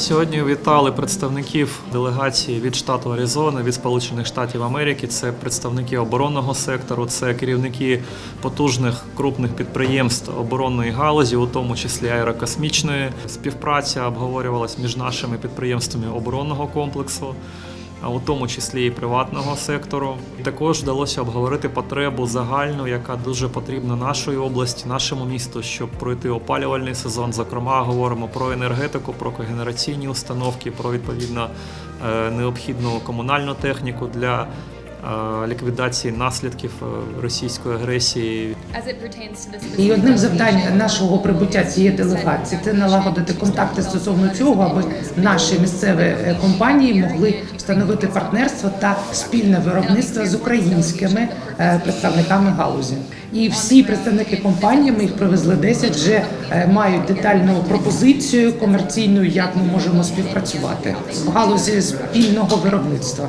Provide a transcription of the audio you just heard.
Сьогодні вітали представників делегації від штату Аризона, від Сполучених Штатів Америки. Це представники оборонного сектору, це керівники потужних крупних підприємств оборонної галузі, у тому числі аерокосмічної. Співпраця обговорювалась між нашими підприємствами оборонного комплексу. У тому числі і приватного сектору, також вдалося обговорити потребу загальну, яка дуже потрібна нашій області, нашому місту, щоб пройти опалювальний сезон. Зокрема, говоримо про енергетику, про когенераційні установки, про відповідно е, необхідну комунальну техніку для ліквідації наслідків е, російської агресії І одним з завдань нашого прибуття цієї делегації це налагодити контакти стосовно цього, аби наші місцеві е, компанії могли встановити партнерство та спільне виробництво з українськими е, представниками галузі. І всі представники компанії, ми їх привезли 10, вже е, мають детальну пропозицію комерційну, як ми можемо співпрацювати в галузі спільного виробництва.